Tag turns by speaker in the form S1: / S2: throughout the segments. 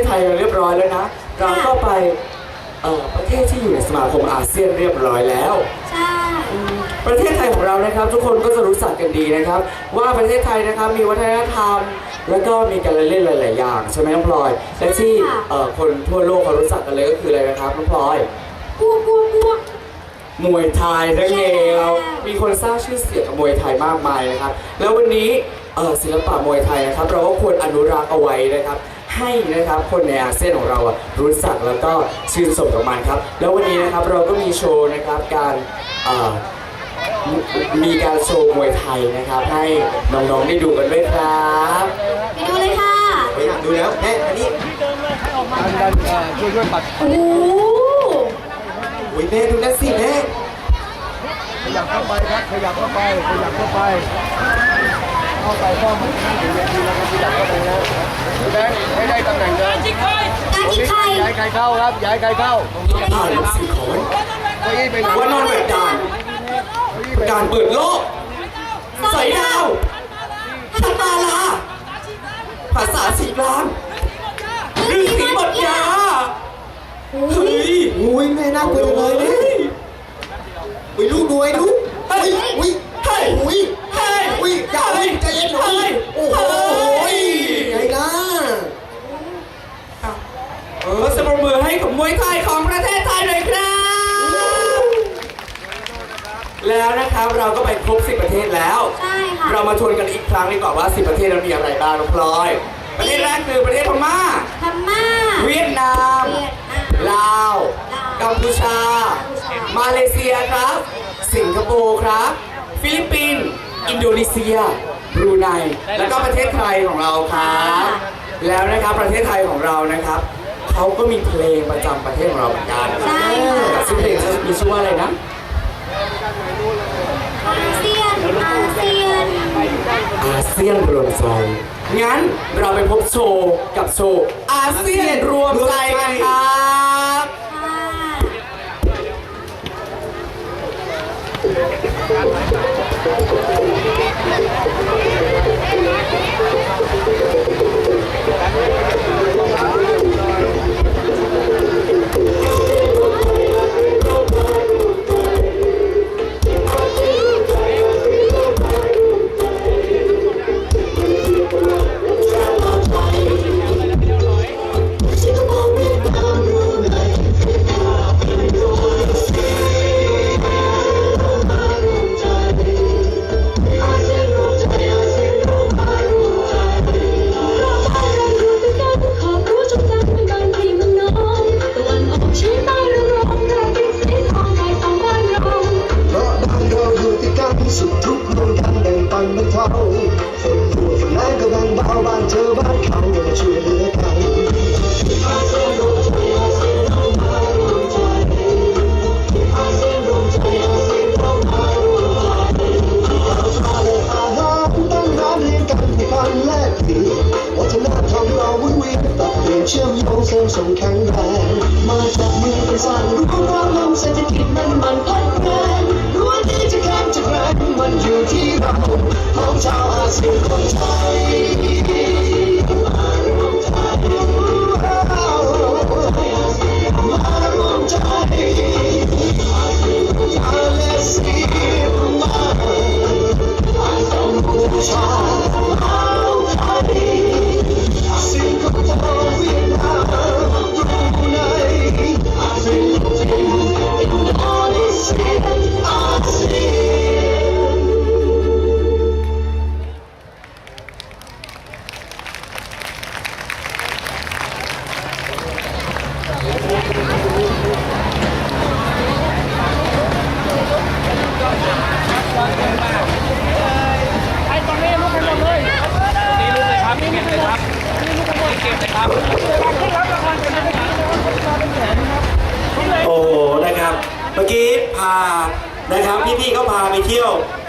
S1: ศไทยเราเรียบร้อยแล้วนะ เราก็ไปเอ่อประเทศที่อยู่ในสมาคมอาเซียนเรียบร้อยแล้ว
S2: ใช่
S1: ประเทศไทยของเรานะครับ ทุกคนก็จะรู้จักกันดีนะครับ ว่าประเทศไทยนะครับมีวัฒนธรรม แล้วก็มีการเล่นหลาย ๆ อย่างใช่ไหมน้องพลอยและที่เอ่อคนทั่วโลกเขารู้จักกันเลยก็คืออะไรนะครับน้องพลอย
S2: บวกบวกบวก
S1: มวยไทยนั่นเองเรามีคนสร้างชื่อเสียงกับมวยไทยมากมายนะครับ แล้ววันนี้เอ่อศิลปะมวยไทยนะครับ เราก็ควรอนุรักษ์เอาไว้นะครับ ให้นะครับคนในอาเซียนของเราอะรู้จักแล้วก็ชื่นชมกับมันครับ แล้ววันนี้นะครับเราก็มีโชว์นะครับการเอ่อมมีการโชว์มวยไทยนะครับ ให้น้องๆได้ดูกันด้วยครับ
S2: ไปดูเลยค่ะ
S1: ไปอยากดูแล้วแม่อันนี้
S3: ดันดันเอ่อช่วยช่วยปัด
S2: โอ้โห
S1: โอ้ยแม่ดูนั่นสิแม่
S3: ขยับเข้าไปครับขยับเข้าไปขยับเข้าไป เข้าไปเข้าไปถึงเวทีแล้วก็ขยับเข้าไปนะแบงค์ให้ได้ตำแหน่งเดิม
S2: การกินไข่
S3: ย้ายใครเข้าครับย้ายใครเข้า
S1: อ่านหนังสือขอน
S3: เก้าอี้ไปไหน
S1: ว่านอนแบบด่าน
S3: เก้าอี้ไปไหน
S1: การเปิดโลกใส่ดาวชะตาลาภาษาสีกลางฤาษีบทยาเฮ้ย
S4: อุ้ยแม่น่ากลัวเลยเนี่ยอุ้ยลูกดูไอ้ลูก
S1: เฮ้ย
S4: อุ้ย
S1: เฮ้ย
S4: อุ้ย
S1: เฮ้ย
S4: อุ้ยอย่าอุ้ยใจเย็นหน่อยโอ้โหไงล่ะ
S1: เออสมรบมือให้กับมวยไทยของประเทศไทยหน่อยครับ แล้วนะครับเราก็ไปครบ 10 ประเทศแล้ว
S2: ใช่ค่ะ
S1: เรามาทวนกันอีกครั้งดีกว่าว่า 10 ประเทศนั้นมีอะไรบ้างน้องพลอย ประเทศแรกคือประเทศพม่า
S2: พม่า
S1: เวียดนาม
S2: เวียดนาม
S1: ลาว
S2: ลาว
S1: กัมพูชา
S2: กัมพูชา
S1: มาเลเซียครับ สิงคโปร์ครับ ฟิลิปปินส์ อินโดนีเซียบรูไนแล้วก็ประเทศไทยของเราครับแล้วนะครับประเทศไทยของเรานะครับเขาก็มีเพลงประจำประเทศของเราเหมือนกัน
S2: ใช่ค่ะ
S1: ซึ่งเพลงมีชื่อว่าอะไรนะ
S2: อาเซียนอาเซียน
S1: อาเซียนรวมใจงั้นเราไปพบโชว์กับโชว์อาเซียนรวมใจกันครับ
S2: ค่ะ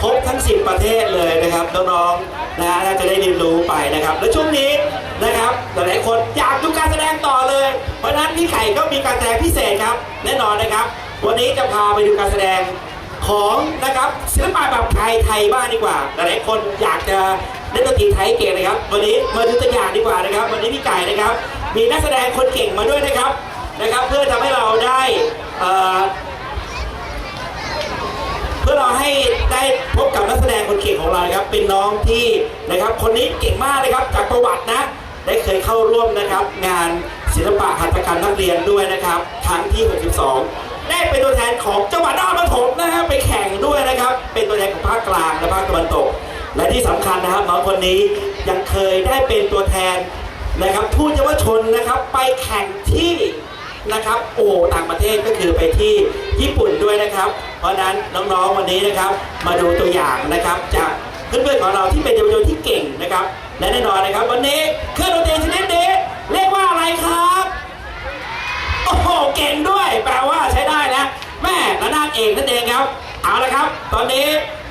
S4: ครบ
S1: ทั้ง 10 ประเทศเลยนะครับน้องๆนะฮะน่าจะได้เรียนรู้ไปนะครับ และช่วงนี้นะครับหลายๆคนอยากดูการแสดงต่อเลย เพราะฉะนั้นพี่ไข่ก็มีการแสดงพิเศษครับแน่นอนนะครับ วันนี้จะพาไปดูการแสดงของนะครับศิลปะแบบไทยไทยบ้างดีกว่า หลายๆคนอยากจะเล่นดนตรีไทยเก่งนะครับ วันนี้มาดูตัวอย่างดีกว่านะครับ วันนี้พี่ไก่นะครับ
S5: มีนักแสดงคนเก่งมาด้วยนะครับนะครับ เพื่อทำให้เราได้อ่อเพื่อเราให้ได้พบกับนักแสดงคนเก่งของเรานะครับ เป็นน้องที่นะครับ คนนี้เก่งมากนะครับ จากประวัตินะ ได้เคยเข้าร่วมนะครับ งานศิลปะหัตถกรรมนักเรียนด้วยนะครับครั้งที่ 62 ได้เป็นตัวแทนของจังหวัดนครปฐมนะฮะไปแข่งด้วยนะครับ เป็นตัวแทนของภาคกลางและภาคตะวันตก และที่สำคัญนะครับน้องคนนี้ยังเคยได้เป็นตัวแทนนะครับทูตเยาวชนนะครับไปแข่งที่นะครับโอ้ต่างประเทศก็คือไปที่ญี่ปุ่นด้วยนะครับ เพราะนั้นน้องๆวันนี้นะครับ มาดูตัวอย่างนะครับจากเพื่อนๆของเราที่เป็นเยาวชนที่เก่งนะครับ และแน่นอนนะครับ วันนี้เครื่องดนตรีชนิดนี้เรียกว่าอะไรครับโอ้โหเก่งด้วยแปลว่าใช้ได้นะแม่ระนาดเอกนั่นเองครับเอาละครับ ตอนนี้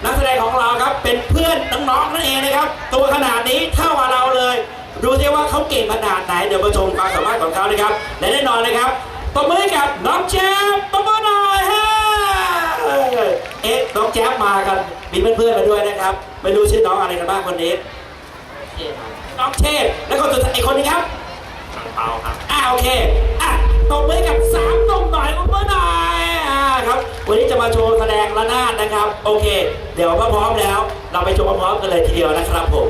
S5: นักแสดงของเราครับเป็นเพื่อนน้องๆนั่นเองนะครับ ตัวขนาดนี้เท่ากับเราเลยดูสิว่าเขาเก่งขนาดไหนเดี๋ยวมาชมความสามารถของเขานะครับและแน่นอนนะครับตบมือกับน้องแจ๊บตบมือ เอ๊ะน้องแจ๊บมากันมีเพื่อนๆมาด้วยนะครับ ไม่รู้ชื่อน้องอะไรกันบ้างคนนี้น้องเชษฐ์แล้วก็ตัวอีกคนนึงครับเปาครับอ่าโอเคอะตบมือกับสามหนุ่มหน่อยตบมือหน่อยอ่าครับ วันนี้จะมาโชว์แสดงระนาดนะครับ โอเค เดี๋ยวก็พร้อมแล้ว เราไปชมพร้อมๆกันเลยทีเดียวนะครับผม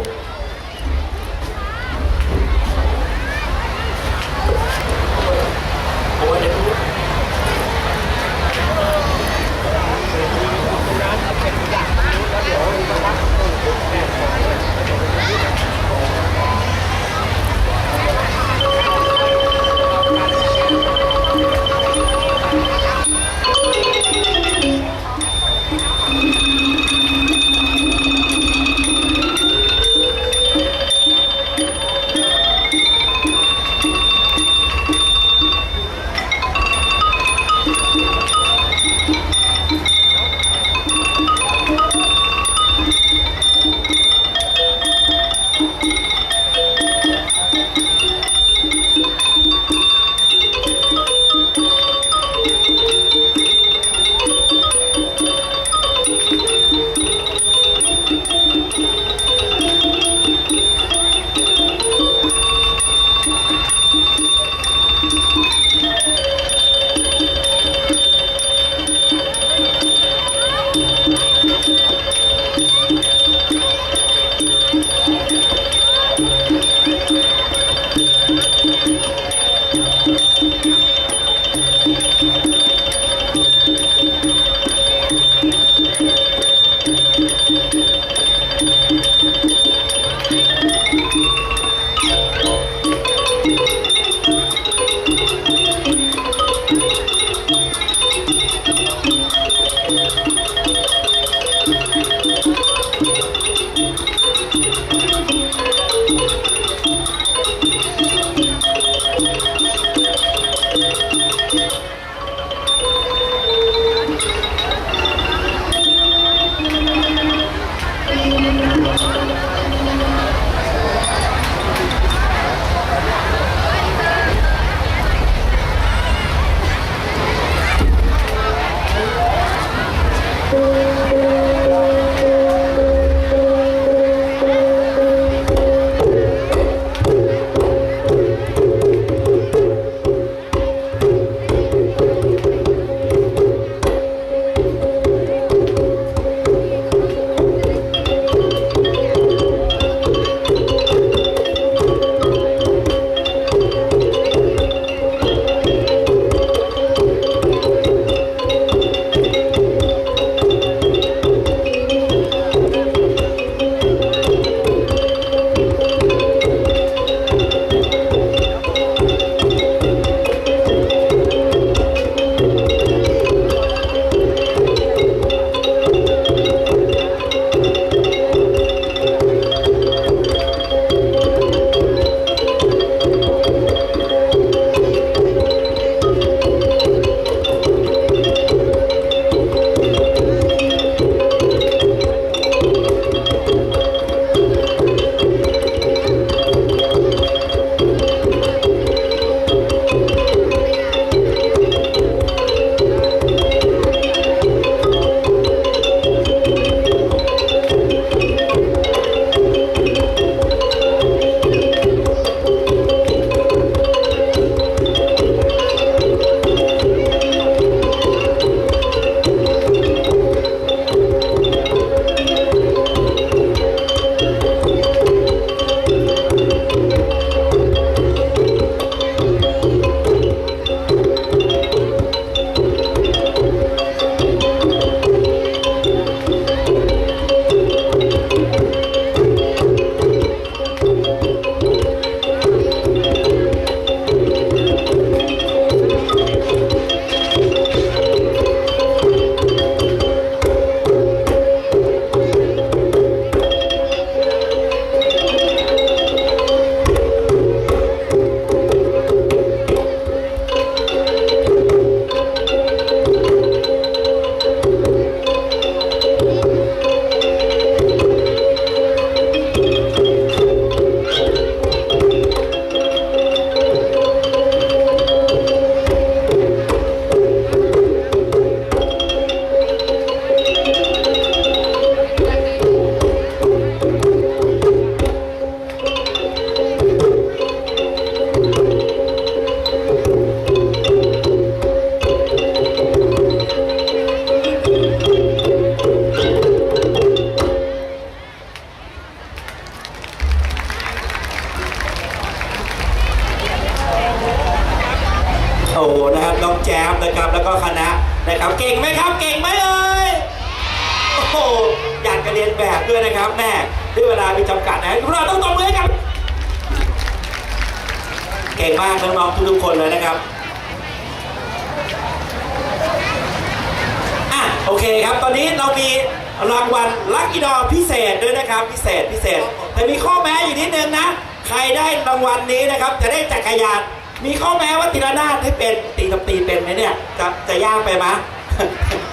S5: จะจะยากไปไหม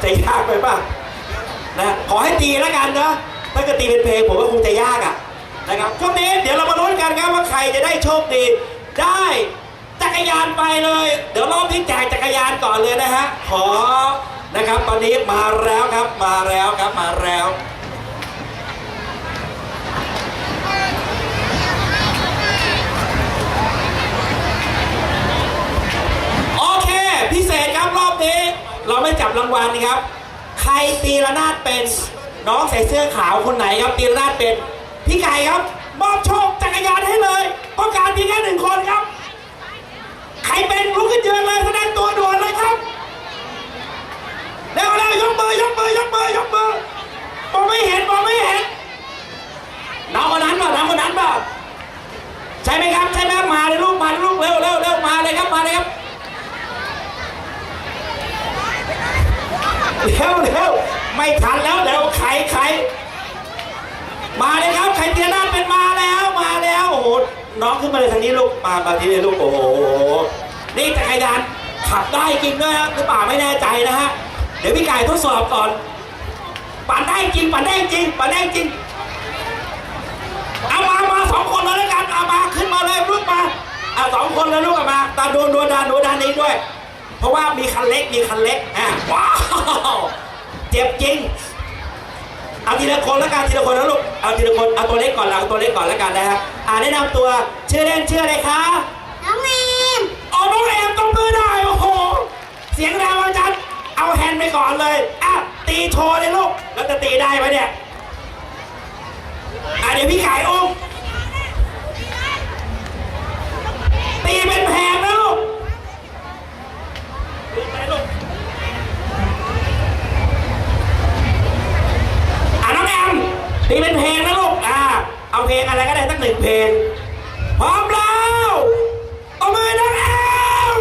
S5: จะยากไปป่ะนะขอให้ตีแล้วกันนะถ้าเกิดตีเป็นเพลงผมก็คงจะยากอะนะครับช่วงนี้เดี๋ยวเรามาลุ้นกันครับว่าใครจะได้โชคดี ได้จักรยานไปเลย เดี๋ยวรอบที่แจกจักรยานก่อนเลยนะฮะขอนะครับตอนนี้มาแล้วครับมาแล้วครับมาแล้ว โอเค พิเศ ษครับรอบนี้ เราไม่จับรางวัลนะครับ ใครตีระนาดเป็นน้องใส่เสื้อขาวคนไหนครับตีระนาดเป็น พี่ไก่ครับ มอบโชคจักรยานให้เลยต้องการเพียงแค่หนึ่งคนครับ ใครเป็นลุกขึ้นยืนเลยแสดงตัวด่วนเลยครับเร็วเร็วยกมือยกมือยกมือยกมือมองไม่เห็นมองไม่เห็นน้องคนนั้นเปล่าน้องคนนั้นเปล่าใช่ไหมครับใช่ไหมมาเลยลูกมาเลยลูกเร็วเร็วเร็วมาเลยครับมาเลยครับ เร็วเร็ว ไม่ทันแล้วเร็วใครใครมาเลยครับใครเตียนาเป็นมาแล้วมาแล้วโอ้โหน้องขึ้นมาเลยทางนี้ลูกมามาที่นี่ลูกโอ้โหนี่จักรยานขับได้จริงด้วยฮะหรือเปล่าไม่แน่ใจนะฮะเดี๋ยวพี่ไก่ทดสอบก่อนปั่นได้จริงปั่นได้จริงปั่นได้จริงเอามามาสองคนเลยแล้วกันเอามาขึ้นมาเลยลูกมาเอาสองคนเลยลูกเอามาตาโดนโดนดานโดนดานนี้ด้วย เพราะว่ามีคันเล็กมีคันเล็กอะว้าว เจ็บจริง เอาทีละคนแล้วกันทีละคนนะลูก เอาทีละคน เอาตัวเล็กก่อนเอาตัวเล็กก่อนแล้วกันนะฮะ อ่าแนะนำตัว ชื่อเล่นชื่ออะไรคะ
S3: น้องเมม
S5: อ๋อน้องแอมต้องมือได้โอ้โห เสียงดังอาจารย์เอาแฮนด์ไปก่อนเลย อะ ตีโชว์เลยลูก แล้วจะตีได้ไหมเนี่ย อะเดี๋ยวพี่ไก่อุ้มตีเป็นแพงนะลูกตีไปลูก อะน้องแอมตีเป็นเพลงนะลูก อ่า เอาเพลงอะไรก็ได้สักหนึ่งเพลง พร้อมแล้วเอามือน้องแอม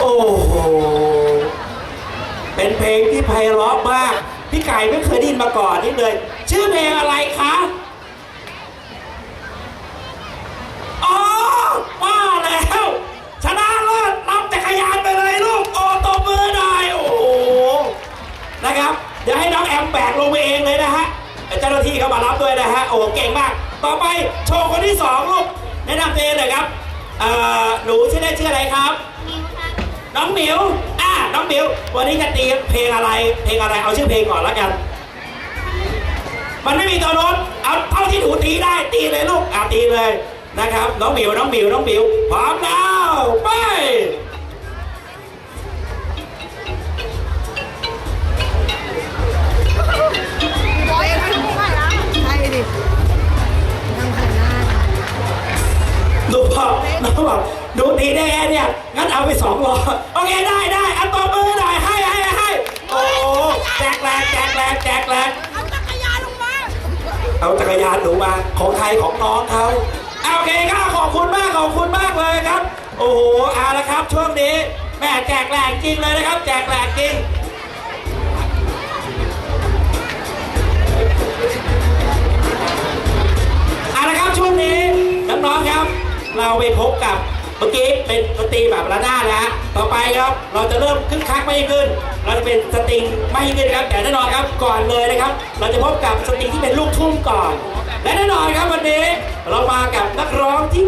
S5: โอ้โห เป็นเพลงที่ไพเราะมาก พี่ไก่ไม่เคยได้ยินมาก่อนนี่เลย ชื่อเพลงอะไรคะ แอมแบกลงไปเองเลยนะฮะเจ้าหน้าที่เขามารับด้วยนะฮะโอ้โหเก่งมาก ต่อไปโชว์คนที่สองลูกแนะนำตัวเองหน่อยครับเอ่อหนูชื่อเล่นชื่ออะไรครับ
S3: มิวครับ
S5: น้องหมิวอ่าน้องหมิว วันนี้จะตีเพลงอะไร เพลงอะไร เอาชื่อเพลงก่อนแล้วกัน มันไม่มีตัวโน้ตเอาเท่าที่หนูตีได้ ตีเลยลูก อ่าตีเลยนะครับ น้องหมิว น้องหมิว น้องหมิว พร้อมแล้ว ไป ดูพอน้องบอกดูตีได้แค่เนี่ย งั้นเอาไปสองล้อโอเคได้ได้เอาตัวมือหน่อยให้ให้ให้โอ้แจกแรงแจกแรงแจกแรงเอาจักรยานลงมาเอาจักรยานหนูมาของใครของน้องเขาเอาโอเคครับขอบคุณมากขอบคุณมากเลยครับ โอ้โหเอาละครับช่วงนี้แม่แจกแรงจริงเลยนะครับ แจกแรงจริง เราไปพบกับเมื่อกี้เป็นดนตรีแบบระนาดนะฮะต่อไปครับเราจะเริ่มคึกคักมากยิ่งขึ้น เราจะเป็นสตริงไม่ขึ้นครับแต่แน่นอนครับก่อนเลยนะครับ เราจะพบกับสตริงที่เป็นลูกทุ่งก่อน และแน่นอนครับวันนี้เรามากับนักร้องที่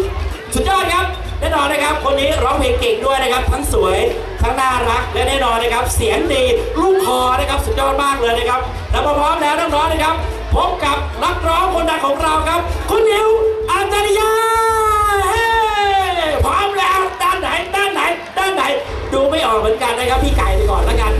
S5: สุดยอดครับแน่นอนนะครับ คนนี้ร้องเพลงเก่งด้วยนะครับ ทั้งสวยทั้งน่ารักและแน่นอนนะครับ เสียงดีลูกคอนะครับสุดยอดมากเลยนะครับแล้วพร้อมแล้วน้องๆนะครับ พบกับนักร้องคนดังของเราครับ คุณนิวอาจารยานไหนดูไม่ออกเหมือนกันนะครับพี่ไก่ไปก่อนแล้วกัน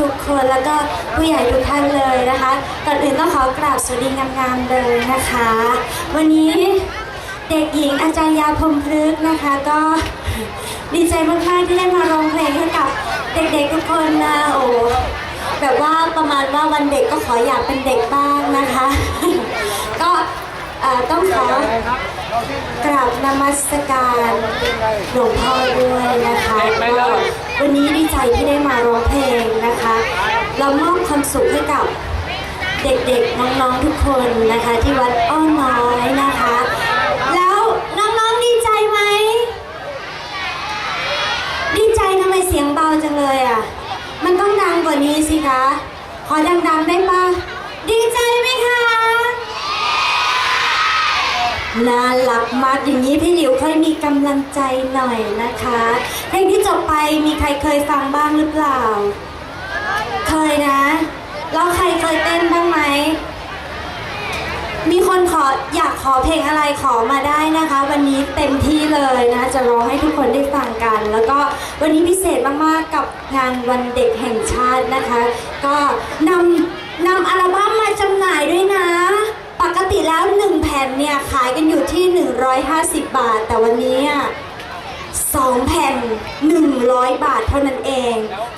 S3: ทุกคนแล้วก็ผู้ใหญ่ทุกท่านเลยนะคะก่อนอื่นต้องขอกราบสวัสดีงามๆเลยนะคะ วันนี้เด็กหญิงอาจารย์ยาพรมพฤกษ์นะคะ ก็ดีใจมากๆที่ได้มาร้องเพลงให้กับเด็กๆทุกคนนะโอ้แบบว่าประมาณว่าวันเด็กก็ขออยากเป็นเด็กบ้างนะคะ ก็ต้องขอกราบนมัสการหลวงพ่อด้วยนะคะก็ วันนี้ดีใจที่ได้มาร้องเพลงนะคะ เรามอบความสุขให้กับเด็กๆ น้องๆ ทุกคนนะคะที่วัดอ้อน้อยนะคะ แล้วน้องๆ ดีใจไหม ดีใจทำไมเสียงเบาจังเลยอะ มันต้องดังกว่านี้สิคะ ขอดังๆ ได้ปะดีใจไหมคะ น่ารักมากอย่างนี้พี่หลิวเคยมีกำลังใจหน่อยนะคะเพลงที่จบไปมีใครเคยฟังบ้างหรือเปล่า เคยนะ แล้วใครเคยเต้นบ้างไหม มีคนขออยากขอเพลงอะไรขอมาได้นะคะ วันนี้เต็มที่เลยนะ จะร้องให้ทุกคนได้ฟังกัน แล้วก็วันนี้พิเศษมากๆกับงานวันเด็กแห่งชาตินะคะ ก็นำนำอัลบั้มมาจำหน่ายด้วยนะ ปกติแล้ว 1 แผ่นเนี่ยขายกันอยู่ที่ 150 บาท แต่วันนี้สองแผ่น 100 บาทเท่านั้นเอง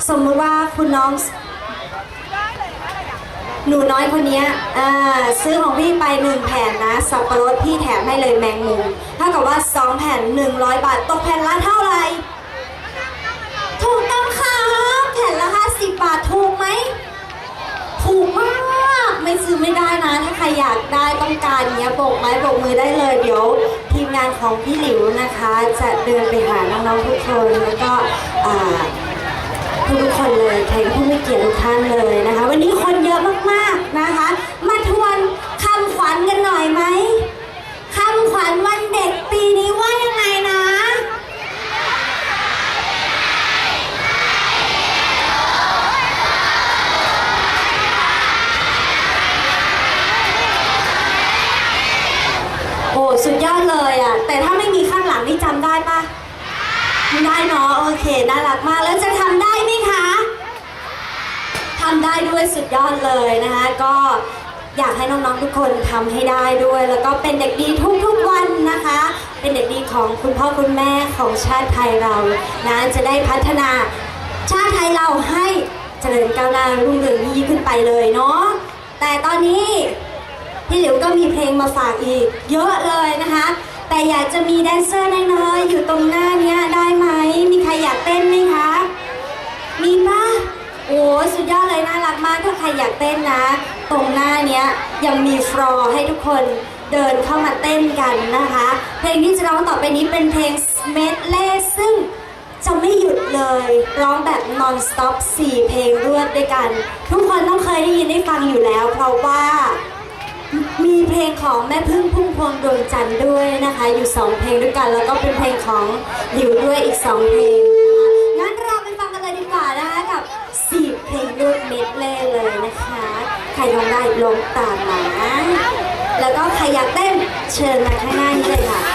S3: สมมติว่าคุณน้อง หนูน้อยคนนี้ซื้อของพี่ไปหนึ่งแผ่นนะสับปะรดพี่แถมให้เลยแมงมุมเท่ากับว่าสองแผ่น 100 บาท ตกแผ่นละเท่าไหร่ถูกต้องค่ะแผ่นละ 50 บาทถูกไหมถูกมาก ไม่ซื้อไม่ได้นะ ถ้าใครอยากได้ต้องการเนี้ยโบกไม้โบกมือได้เลย เดี๋ยวทีมงานของพี่หลิวนะคะ จะเดินไปหาน้องๆทุกคนแล้วก็อ่าทุกคนเลยใครผู้ไม่เกียรติทุกท่านเลยนะคะ วันนี้คนเยอะมากๆนะคะ มาทวนคำขวัญกันหน่อยไหมคำขวัญวันเด็กปีนี้ว่ายังไงนะ โอ้ สุดยอดเลยอะ แต่ถ้าไม่มีข้างหลังนี่จำได้ปะไม่ได้เนาะ โอเค น่ารักมาก แล้วจะทำได้ไหมคะทำได้ด้วยสุดยอดเลยนะคะ ก็อยากให้น้องๆทุกคนทำให้ได้ด้วย แล้วก็เป็นเด็กดีทุกๆวันนะคะ เป็นเด็กดีของคุณพ่อคุณแม่ของชาติไทยเรานะจะได้พัฒนาชาติไทยเราให้เจริญก้าวหน้ารุ่งเรืองยิ่งขึ้นไปเลยเนาะแต่ตอนนี้ พี่หลิวก็มีเพลงมาฝากอีก เยอะเลยนะคะ แต่อยากจะมีแดนเซอร์น้อยๆอยู่ตรงหน้านี้ได้ไหม มีใครอยากเต้นไหมคะ มีปะโอ้สุดยอดเลยน่ารักมากถ้าใครอยากเต้นนะ ตรงหน้านี้ยังมีฟลอร์ให้ทุกคนเดินเข้ามาเต้นกันนะคะ เพลงที่จะร้องต่อไปนี้เป็นเพลงเมดเล่ซึ่งจะไม่หยุดเลย ร้องแบบ non stop 4 เพลงรวดด้วยกัน ทุกคนต้องเคยได้ยินได้ฟังอยู่แล้ว เพราะว่า ของแม่พึ่งพุ่มพวงดวงจันทร์ด้วยนะคะ อยู่ 2 เพลงด้วยกัน แล้วก็เป็นเพลงของหลิวด้วยอีก 2 เพลงนะคะงั้นเราไปฟังกันเลยดีกว่านะคะกับ4เพลงรวดเม็ดเล่เลยนะคะ ใครร้องได้ลงตามมา แล้วก็ใครอยากเต้นเชิญมาข้างหน้านี้เลยค่ะ